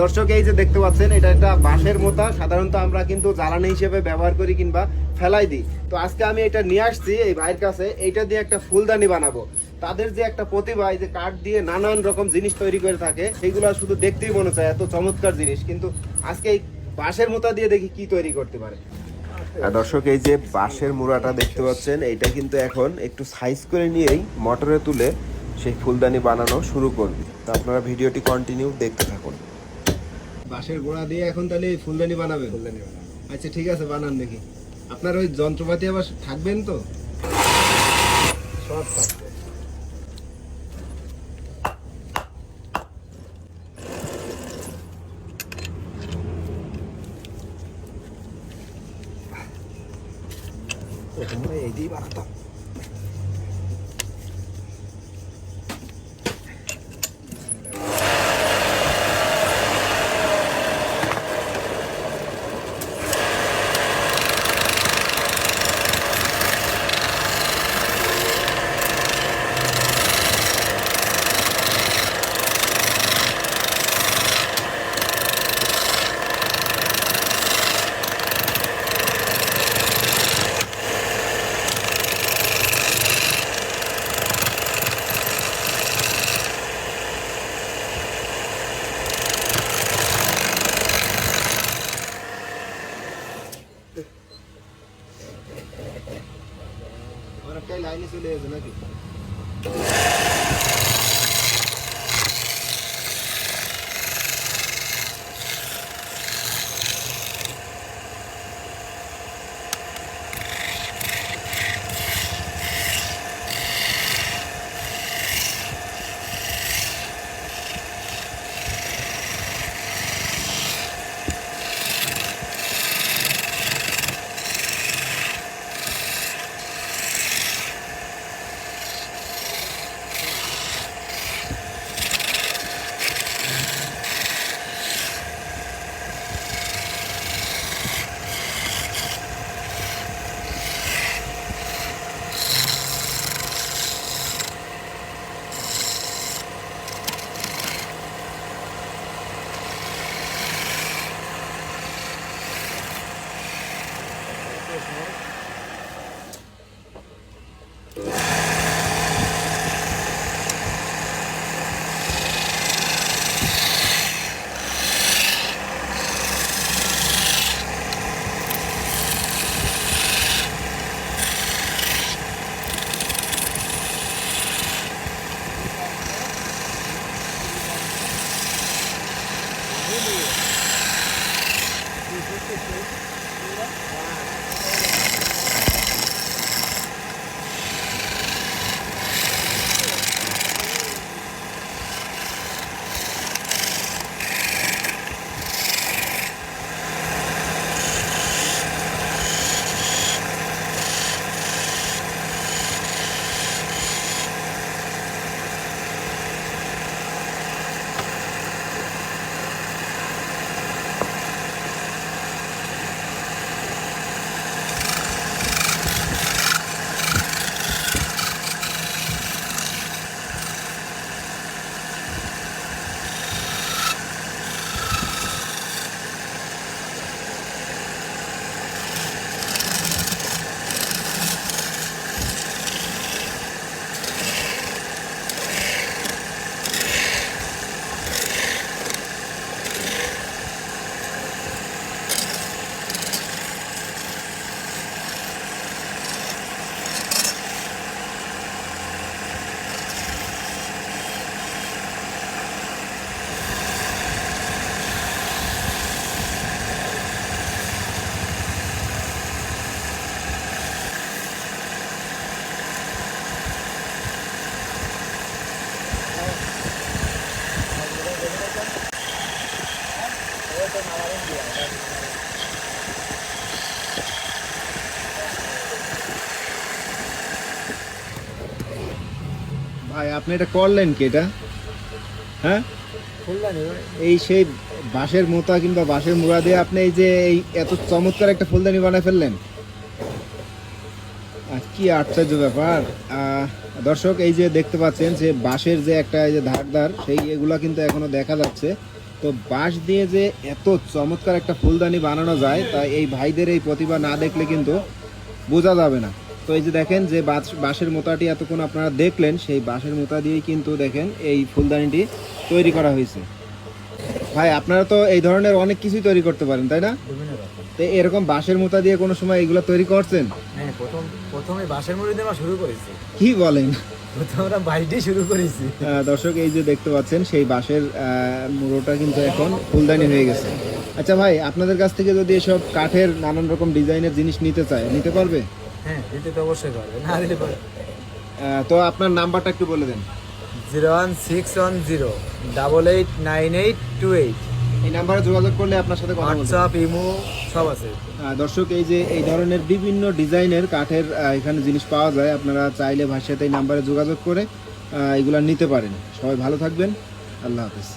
দর্শক, এই যে দেখতে পাচ্ছেন, এটা একটা বাঁশের মোতা। সাধারণত আমরা কিন্তু জ্বালানি হিসেবে ব্যবহার করি কিংবা ফেলাই দিই। তো আজকে আমি এটা নিয়ে আসছি এই ভাইয়ের কাছে। এইটা দিয়ে একটা ফুলদানি বানাবো। তাদের যে একটা প্রতিভা যে কাঠ দিয়ে নানান রকম জিনিস তৈরি করে থাকে সেইগুলো শুধু দেখতেই মনে চায়, এত চমৎকার জিনিস। কিন্তু আজকে এই বাঁশের মোতা দিয়ে দেখি কি তৈরি করতে পারে। দর্শক, এই যে বাঁশের মুড়াটা দেখতে পাচ্ছেন, এইটা কিন্তু এখন একটু সাইজ করে নিয়েই মোটরে তুলে সেই ফুলদানি বানানো শুরু করবে। তো আপনারা ভিডিওটি কন্টিনিউ দেখতে থাকুন। বাঁশের গোড়া দিয়ে এখন তাহলে এই ফুলদানি বানাবে ফুলদানি বানাবে। আচ্ছা ঠিক আছে বানান দেখি। আপনার ওই যন্ত্রপাতি আবার থাকবেন তো? সব থাকবে। এই দিয়ে বানাতাম। beleza, né, Gui? ভাই, আপনি এটা করলেন কি এটা? হ্যাঁ? এই সেই বাঁশের মোতা কিংবা বাঁশের মুড়া দিয়ে আপনি এই যে এই এত চমৎকার একটা ফুলদানি বানায় ফেললেন? আর কি আশ্চর্য ব্যাপার। দর্শক, এই যে দেখতে পাচ্ছেন যে বাঁশের যে একটা এই যে ধারদার, সেই এগুলা কিন্তু এখনও দেখা যাচ্ছে। তো বাঁশ দিয়ে যে এত চমৎকার একটা ফুলদানি বানানো যায় তা এই ভাইদের এই প্রতিভা না দেখলে কিন্তু বোঝা যাবে না। তো এই যে দেখেন যে বাঁশ- বাঁশের মোতাটি এতক্ষণ আপনারা দেখলেন সেই বাঁশের মোতা দিয়েই কিন্তু দেখেন এই ফুলদানিটি তৈরি করা হয়েছে। ভাই আপনারা তো এই ধরনের অনেক কিছুই তৈরি করতে পারেন তাই না? তো এরকম বাঁশের মোতা দিয়ে কোনো সময় এগুলো তৈরি করছেন? হ্যাঁ প্রথম প্রথমে বাঁশের মুড়ি দিয়ে শুরু করেছি। কি বলেন? আমরা বাইরে শুরু করেছি। দর্শক এই যে দেখতে পাচ্ছেন সেই বাঁশের মুড়োটা কিন্তু এখন ফুলদানি হয়ে গেছে। আচ্ছা ভাই আপনাদের কাছ থেকে যদি এসব কাঠের নানান রকম ডিজাইনের জিনিস নিতে চায় নিতে পারবে? হ্যাঁ দিতে তো অবশ্যই পারবে না দিতে পারবে তো আপনার নাম্বারটা একটু বলে দেন। Zero one six one zero double eight nine eight two eight. এই নাম্বারে যোগাযোগ করলে আপনার সাথে কথা হোয়াটসঅ্যাপ ইমো সব আছে। দর্শক এই যে এই ধরনের বিভিন্ন ডিজাইনের কাঠের এখানে জিনিস পাওয়া যায় আপনারা চাইলে ভাইয়ের সাথে এই নাম্বারে যোগাযোগ করে এগুলা নিতে পারেন। সবাই ভালো থাকবেন। আল্লাহ হাফেজ।